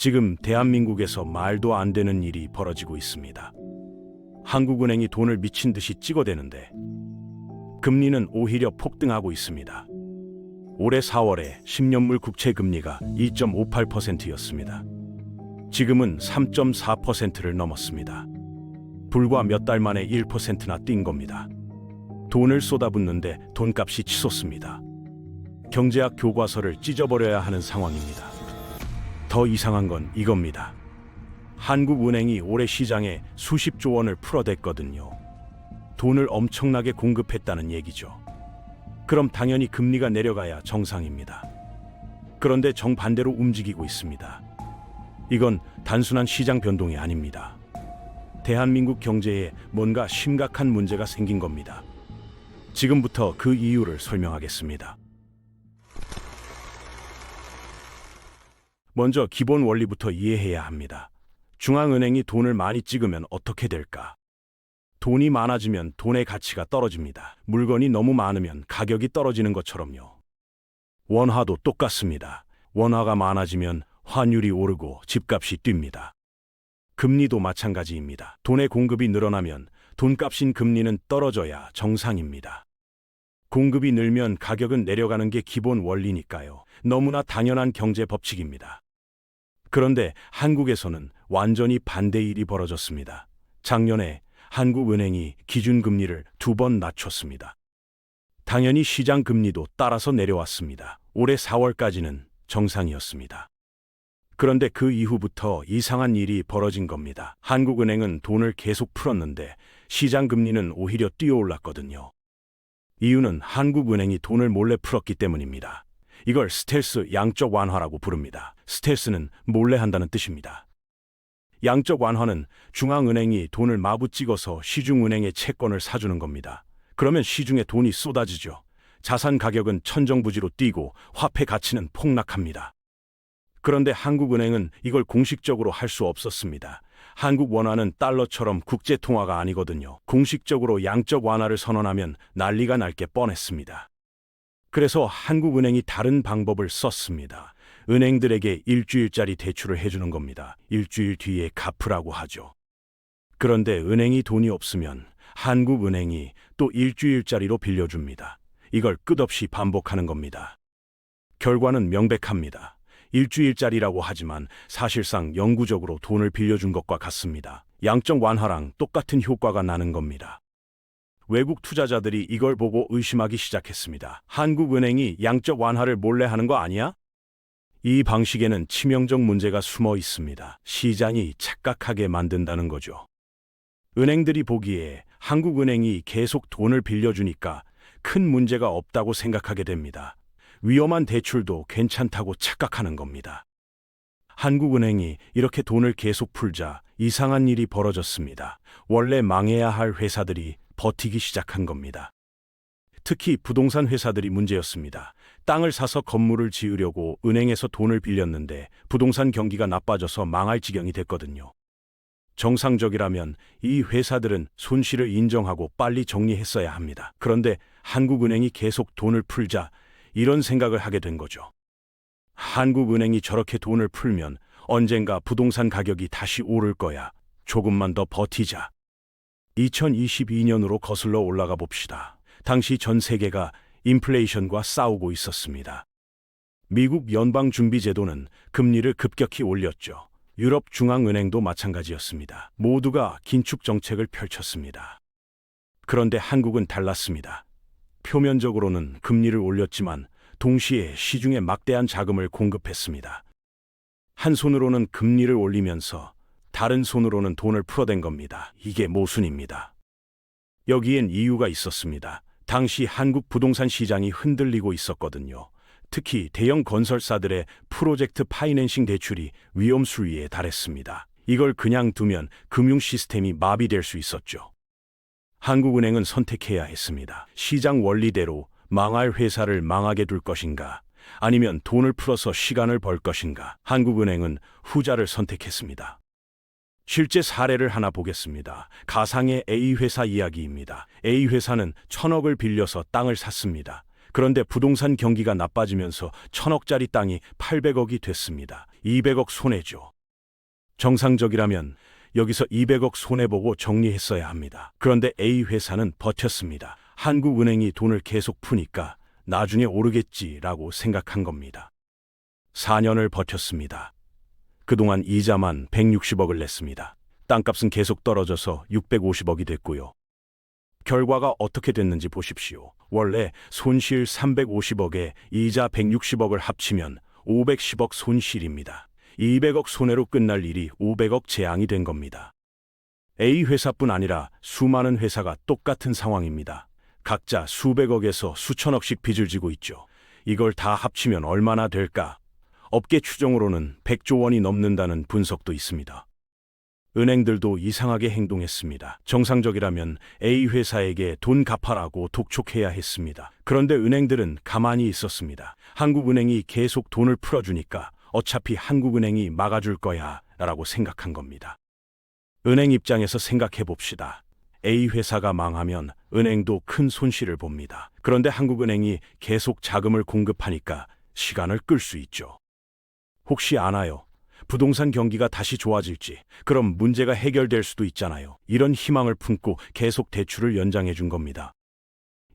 지금 대한민국에서 말도 안 되는 일이 벌어지고 있습니다. 한국은행이 돈을 미친 듯이 찍어대는데 금리는 오히려 폭등하고 있습니다. 올해 4월에 10년물 국채 금리가 2.58%였습니다. 지금은 3.4%를 넘었습니다. 불과 몇 달 만에 1%나 뛴 겁니다. 돈을 쏟아붓는데 돈값이 치솟습니다. 경제학 교과서를 찢어버려야 하는 상황입니다. 더 이상한 건 이겁니다. 한국은행이 올해 시장에 수십조 원을 풀어댔거든요. 돈을 엄청나게 공급했다는 얘기죠. 그럼 당연히 금리가 내려가야 정상입니다. 그런데 정반대로 움직이고 있습니다. 이건 단순한 시장 변동이 아닙니다. 대한민국 경제에 뭔가 심각한 문제가 생긴 겁니다. 지금부터 그 이유를 설명하겠습니다. 먼저 기본 원리부터 이해해야 합니다. 중앙은행이 돈을 많이 찍으면 어떻게 될까? 돈이 많아지면 돈의 가치가 떨어집니다. 물건이 너무 많으면 가격이 떨어지는 것처럼요. 원화도 똑같습니다. 원화가 많아지면 환율이 오르고 집값이 뜁니다. 금리도 마찬가지입니다. 돈의 공급이 늘어나면 돈값인 금리는 떨어져야 정상입니다. 공급이 늘면 가격은 내려가는 게 기본 원리니까요. 너무나 당연한 경제 법칙입니다. 그런데 한국에서는 완전히 반대 일이 벌어졌습니다. 작년에 한국은행이 기준금리를 두 번 낮췄습니다. 당연히 시장 금리도 따라서 내려왔습니다. 올해 4월까지는 정상이었습니다. 그런데 그 이후부터 이상한 일이 벌어진 겁니다. 한국은행은 돈을 계속 풀었는데 시장 금리는 오히려 뛰어올랐거든요. 이유는 한국은행이 돈을 몰래 풀었기 때문입니다. 이걸 스텔스 양적 완화라고 부릅니다. 스텔스는 몰래 한다는 뜻입니다. 양적 완화는 중앙은행이 돈을 마구 찍어서 시중은행의 채권을 사주는 겁니다. 그러면 시중에 돈이 쏟아지죠. 자산 가격은 천정부지로 뛰고 화폐 가치는 폭락합니다. 그런데 한국은행은 이걸 공식적으로 할 수 없었습니다. 한국 원화는 달러처럼 국제 통화가 아니거든요. 공식적으로 양적 완화를 선언하면 난리가 날 게 뻔했습니다. 그래서 한국은행이 다른 방법을 썼습니다. 은행들에게 일주일짜리 대출을 해주는 겁니다. 일주일 뒤에 갚으라고 하죠. 그런데 은행이 돈이 없으면 한국은행이 또 일주일짜리로 빌려줍니다. 이걸 끝없이 반복하는 겁니다. 결과는 명백합니다. 일주일짜리라고 하지만 사실상 영구적으로 돈을 빌려준 것과 같습니다. 양적 완화랑 똑같은 효과가 나는 겁니다. 외국 투자자들이 이걸 보고 의심하기 시작했습니다. 한국은행이 양적 완화를 몰래 하는 거 아니야? 이 방식에는 치명적 문제가 숨어 있습니다. 시장이 착각하게 만든다는 거죠. 은행들이 보기에 한국은행이 계속 돈을 빌려주니까 큰 문제가 없다고 생각하게 됩니다. 위험한 대출도 괜찮다고 착각하는 겁니다. 한국은행이 이렇게 돈을 계속 풀자 이상한 일이 벌어졌습니다. 원래 망해야 할 회사들이 버티기 시작한 겁니다. 특히 부동산 회사들이 문제였습니다. 땅을 사서 건물을 지으려고 은행에서 돈을 빌렸는데 부동산 경기가 나빠져서 망할 지경이 됐거든요. 정상적이라면 이 회사들은 손실을 인정하고 빨리 정리했어야 합니다. 그런데 한국은행이 계속 돈을 풀자 이런 생각을 하게 된 거죠. 한국은행이 저렇게 돈을 풀면 언젠가 부동산 가격이 다시 오를 거야. 조금만 더 버티자. 2022년으로 거슬러 올라가 봅시다. 당시 전 세계가 인플레이션과 싸우고 있었습니다. 미국 연방준비제도는 금리를 급격히 올렸죠. 유럽 중앙은행도 마찬가지였습니다. 모두가 긴축 정책을 펼쳤습니다. 그런데 한국은 달랐습니다. 표면적으로는 금리를 올렸지만 동시에 시중에 막대한 자금을 공급했습니다. 한 손으로는 금리를 올리면서 다른 손으로는 돈을 풀어댄 겁니다. 이게 모순입니다. 여기엔 이유가 있었습니다. 당시 한국 부동산 시장이 흔들리고 있었거든요. 특히 대형 건설사들의 프로젝트 파이낸싱 대출이 위험 수위에 달했습니다. 이걸 그냥 두면 금융 시스템이 마비될 수 있었죠. 한국은행은 선택해야 했습니다. 시장 원리대로 망할 회사를 망하게 둘 것인가, 아니면 돈을 풀어서 시간을 벌 것인가. 한국은행은 후자를 선택했습니다. 실제 사례를 하나 보겠습니다. 가상의 A 회사 이야기입니다. A 회사는 천억을 빌려서 땅을 샀습니다. 그런데 부동산 경기가 나빠지면서 천억짜리 땅이 800억이 됐습니다. 200억 손해죠. 정상적이라면 여기서 200억 손해보고 정리했어야 합니다. 그런데 A 회사는 버텼습니다. 한국은행이 돈을 계속 푸니까 나중에 오르겠지라고 생각한 겁니다. 4년을 버텼습니다. 그동안 이자만 160억을 냈습니다. 땅값은 계속 떨어져서 650억이 됐고요. 결과가 어떻게 됐는지 보십시오. 원래 손실 350억에 이자 160억을 합치면 510억 손실입니다. 200억 손해로 끝날 일이 500억 재앙이 된 겁니다. A 회사뿐 아니라 수많은 회사가 똑같은 상황입니다. 각자 수백억에서 수천억씩 빚을 지고 있죠. 이걸 다 합치면 얼마나 될까? 업계 추정으로는 100조 원이 넘는다는 분석도 있습니다. 은행들도 이상하게 행동했습니다. 정상적이라면 A 회사에게 돈 갚아라고 독촉해야 했습니다. 그런데 은행들은 가만히 있었습니다. 한국은행이 계속 돈을 풀어주니까 어차피 한국은행이 막아줄 거야 라고 생각한 겁니다. 은행 입장에서 생각해 봅시다. A 회사가 망하면 은행도 큰 손실을 봅니다. 그런데 한국은행이 계속 자금을 공급하니까 시간을 끌 수 있죠. 혹시 아나요? 부동산 경기가 다시 좋아질지, 그럼 문제가 해결될 수도 있잖아요. 이런 희망을 품고 계속 대출을 연장해 준 겁니다.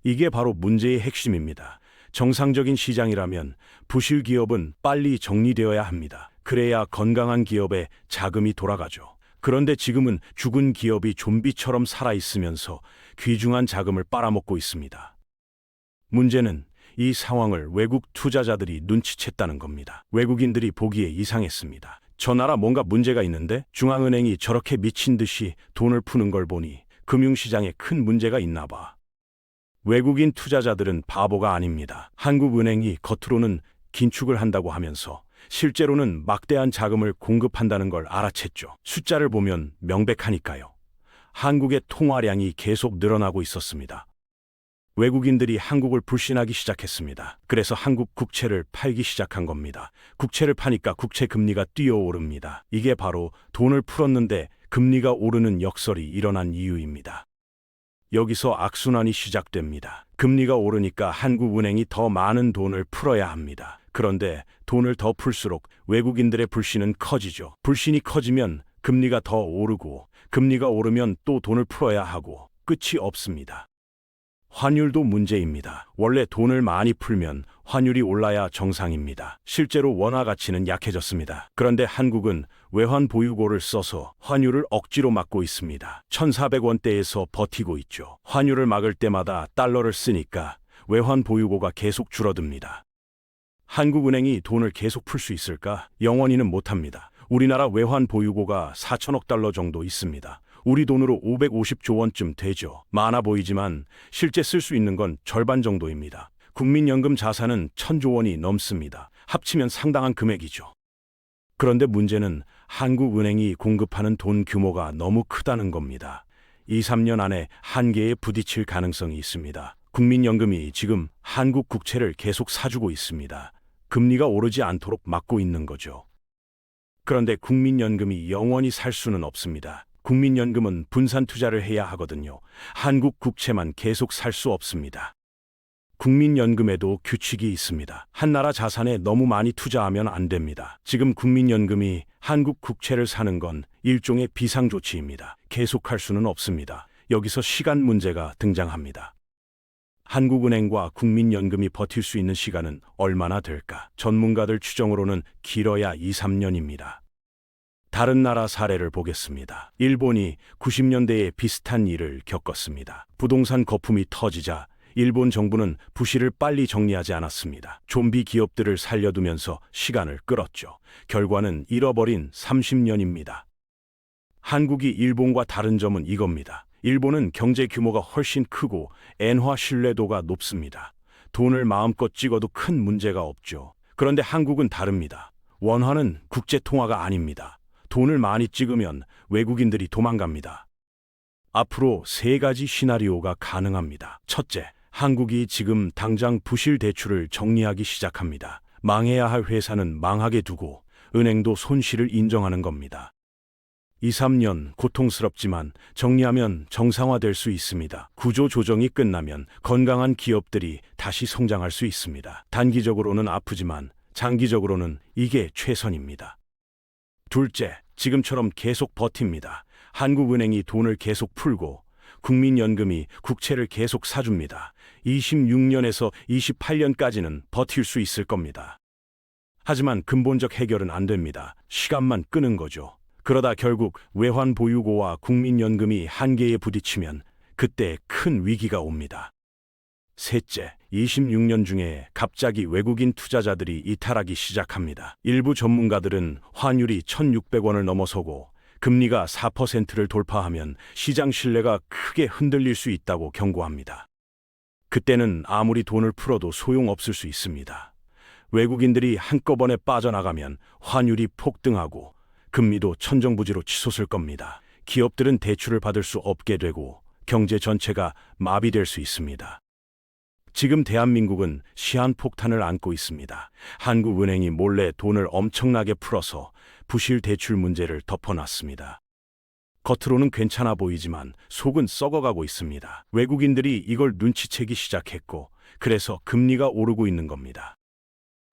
이게 바로 문제의 핵심입니다. 정상적인 시장이라면 부실 기업은 빨리 정리되어야 합니다. 그래야 건강한 기업에 자금이 돌아가죠. 그런데 지금은 죽은 기업이 좀비처럼 살아있으면서 귀중한 자금을 빨아먹고 있습니다. 문제는 이 상황을 외국 투자자들이 눈치챘다는 겁니다. 외국인들이 보기에 이상했습니다. 저 나라 뭔가 문제가 있는데 중앙은행이 저렇게 미친 듯이 돈을 푸는 걸 보니 금융시장에 큰 문제가 있나 봐. 외국인 투자자들은 바보가 아닙니다. 한국은행이 겉으로는 긴축을 한다고 하면서 실제로는 막대한 자금을 공급한다는 걸 알아챘죠. 숫자를 보면 명백하니까요. 한국의 통화량이 계속 늘어나고 있었습니다. 외국인들이 한국을 불신하기 시작했습니다. 그래서 한국 국채를 팔기 시작한 겁니다. 국채를 파니까 국채 금리가 뛰어오릅니다. 이게 바로 돈을 풀었는데 금리가 오르는 역설이 일어난 이유입니다. 여기서 악순환이 시작됩니다. 금리가 오르니까 한국은행이 더 많은 돈을 풀어야 합니다. 그런데 돈을 더 풀수록 외국인들의 불신은 커지죠. 불신이 커지면 금리가 더 오르고 금리가 오르면 또 돈을 풀어야 하고 끝이 없습니다. 환율도 문제입니다. 원래 돈을 많이 풀면 환율이 올라야 정상입니다. 실제로 원화 가치는 약해졌습니다. 그런데 한국은 외환 보유고를 써서 환율을 억지로 막고 있습니다. 1,400원대에서 버티고 있죠. 환율을 막을 때마다 달러를 쓰니까 외환 보유고가 계속 줄어듭니다. 한국은행이 돈을 계속 풀 수 있을까? 영원히는 못합니다. 우리나라 외환 보유고가 4천억 달러 정도 있습니다. 우리 돈으로 550조 원쯤 되죠. 많아 보이지만 실제 쓸 수 있는 건 절반 정도입니다. 국민연금 자산은 천조 원이 넘습니다. 합치면 상당한 금액이죠. 그런데 문제는 한국은행이 공급하는 돈 규모가 너무 크다는 겁니다. 2, 3년 안에 한계에 부딪힐 가능성이 있습니다. 국민연금이 지금 한국 국채를 계속 사주고 있습니다. 금리가 오르지 않도록 막고 있는 거죠. 그런데 국민연금이 영원히 살 수는 없습니다. 국민연금은 분산 투자를 해야 하거든요. 한국 국채만 계속 살 수 없습니다. 국민연금에도 규칙이 있습니다. 한 나라 자산에 너무 많이 투자하면 안 됩니다. 지금 국민연금이 한국 국채를 사는 건 일종의 비상조치입니다. 계속할 수는 없습니다. 여기서 시간 문제가 등장합니다. 한국은행과 국민연금이 버틸 수 있는 시간은 얼마나 될까? 전문가들 추정으로는 길어야 2, 3년입니다. 다른 나라 사례를 보겠습니다. 일본이 90년대에 비슷한 일을 겪었습니다. 부동산 거품이 터지자 일본 정부는 부실을 빨리 정리하지 않았습니다. 좀비 기업들을 살려두면서 시간을 끌었죠. 결과는 잃어버린 30년입니다. 한국이 일본과 다른 점은 이겁니다. 일본은 경제 규모가 훨씬 크고 엔화 신뢰도가 높습니다. 돈을 마음껏 찍어도 큰 문제가 없죠. 그런데 한국은 다릅니다. 원화는 국제 통화가 아닙니다. 돈을 많이 찍으면 외국인들이 도망갑니다. 앞으로 세 가지 시나리오가 가능합니다. 첫째, 한국이 지금 당장 부실 대출을 정리하기 시작합니다. 망해야 할 회사는 망하게 두고 은행도 손실을 인정하는 겁니다. 2, 3년 고통스럽지만 정리하면 정상화될 수 있습니다. 구조 조정이 끝나면 건강한 기업들이 다시 성장할 수 있습니다. 단기적으로는 아프지만 장기적으로는 이게 최선입니다. 둘째, 지금처럼 계속 버팁니다. 한국은행이 돈을 계속 풀고 국민연금이 국채를 계속 사줍니다. 26년에서 28년까지는 버틸 수 있을 겁니다. 하지만 근본적 해결은 안 됩니다. 시간만 끄는 거죠. 그러다 결국 외환 보유고와 국민연금이 한계에 부딪히면 그때 큰 위기가 옵니다. 셋째, 26년 중에 갑자기 외국인 투자자들이 이탈하기 시작합니다. 일부 전문가들은 환율이 1,600원을 넘어서고 금리가 4%를 돌파하면 시장 신뢰가 크게 흔들릴 수 있다고 경고합니다. 그때는 아무리 돈을 풀어도 소용없을 수 있습니다. 외국인들이 한꺼번에 빠져나가면 환율이 폭등하고 금리도 천정부지로 치솟을 겁니다. 기업들은 대출을 받을 수 없게 되고 경제 전체가 마비될 수 있습니다. 지금 대한민국은 시한폭탄을 안고 있습니다. 한국은행이 몰래 돈을 엄청나게 풀어서 부실 대출 문제를 덮어놨습니다. 겉으로는 괜찮아 보이지만 속은 썩어가고 있습니다. 외국인들이 이걸 눈치채기 시작했고 그래서 금리가 오르고 있는 겁니다.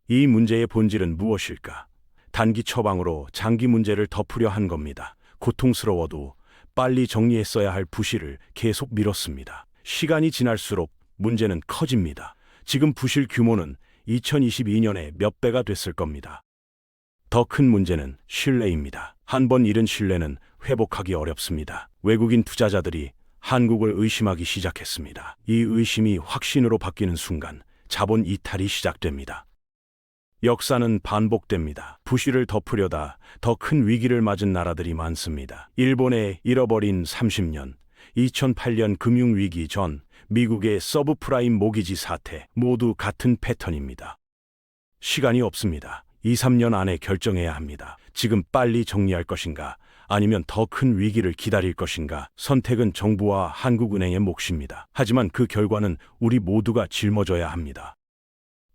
이 문제의 본질은 무엇일까? 단기 처방으로 장기 문제를 덮으려 한 겁니다. 고통스러워도 빨리 정리했어야 할 부실을 계속 미뤘습니다. 시간이 지날수록 문제는 커집니다. 지금 부실 규모는 2022년에 몇 배가 됐을 겁니다. 더 큰 문제는 신뢰입니다. 한 번 잃은 신뢰는 회복하기 어렵습니다. 외국인 투자자들이 한국을 의심하기 시작했습니다. 이 의심이 확신으로 바뀌는 순간 자본 이탈이 시작됩니다. 역사는 반복됩니다. 부실을 덮으려다 더 큰 위기를 맞은 나라들이 많습니다. 일본의 잃어버린 30년, 2008년 금융위기 전, 미국의 서브프라임 모기지 사태, 모두 같은 패턴입니다. 시간이 없습니다. 2, 3년 안에 결정해야 합니다. 지금 빨리 정리할 것인가, 아니면 더 큰 위기를 기다릴 것인가, 선택은 정부와 한국은행의 몫입니다. 하지만 그 결과는 우리 모두가 짊어져야 합니다.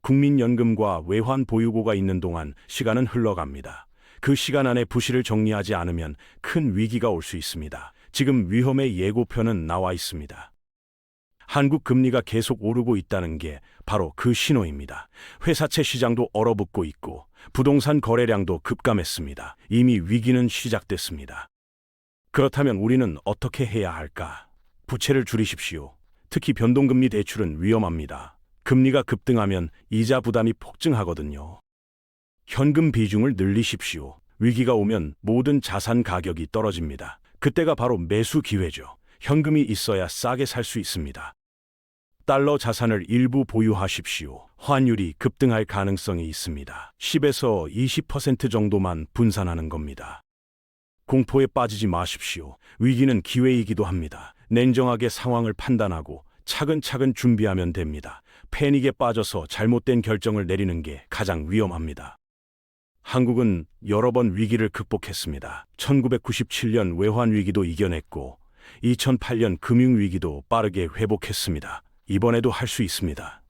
국민연금과 외환 보유고가 있는 동안 시간은 흘러갑니다. 그 시간 안에 부실을 정리하지 않으면 큰 위기가 올 수 있습니다. 지금 위험의 예고편은 나와 있습니다. 한국 금리가 계속 오르고 있다는 게 바로 그 신호입니다. 회사채 시장도 얼어붙고 있고 부동산 거래량도 급감했습니다. 이미 위기는 시작됐습니다. 그렇다면 우리는 어떻게 해야 할까? 부채를 줄이십시오. 특히 변동금리 대출은 위험합니다. 금리가 급등하면 이자 부담이 폭증하거든요. 현금 비중을 늘리십시오. 위기가 오면 모든 자산 가격이 떨어집니다. 그때가 바로 매수 기회죠. 현금이 있어야 싸게 살 수 있습니다. 달러 자산을 일부 보유하십시오. 환율이 급등할 가능성이 있습니다. 10에서 20% 정도만 분산하는 겁니다. 공포에 빠지지 마십시오. 위기는 기회이기도 합니다. 냉정하게 상황을 판단하고 차근차근 준비하면 됩니다. 패닉에 빠져서 잘못된 결정을 내리는 게 가장 위험합니다. 한국은 여러 번 위기를 극복했습니다. 1997년 외환위기도 이겨냈고 2008년 금융위기도 빠르게 회복했습니다. 이번에도 할 수 있습니다.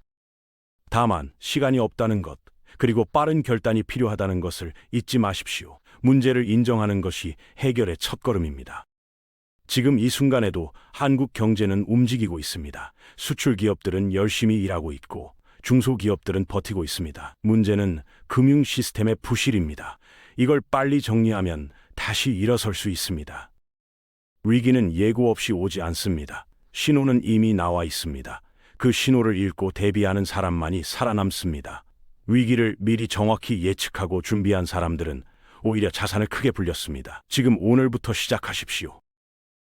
다만 시간이 없다는 것, 그리고 빠른 결단이 필요하다는 것을 잊지 마십시오. 문제를 인정하는 것이 해결의 첫걸음입니다. 지금 이 순간에도 한국 경제는 움직이고 있습니다. 수출 기업들은 열심히 일하고 있고 중소기업들은 버티고 있습니다. 문제는 금융 시스템의 부실입니다. 이걸 빨리 정리하면 다시 일어설 수 있습니다. 위기는 예고 없이 오지 않습니다. 신호는 이미 나와 있습니다. 그 신호를 읽고 대비하는 사람만이 살아남습니다. 위기를 미리 정확히 예측하고 준비한 사람들은 오히려 자산을 크게 불렸습니다. 지금 오늘부터 시작하십시오.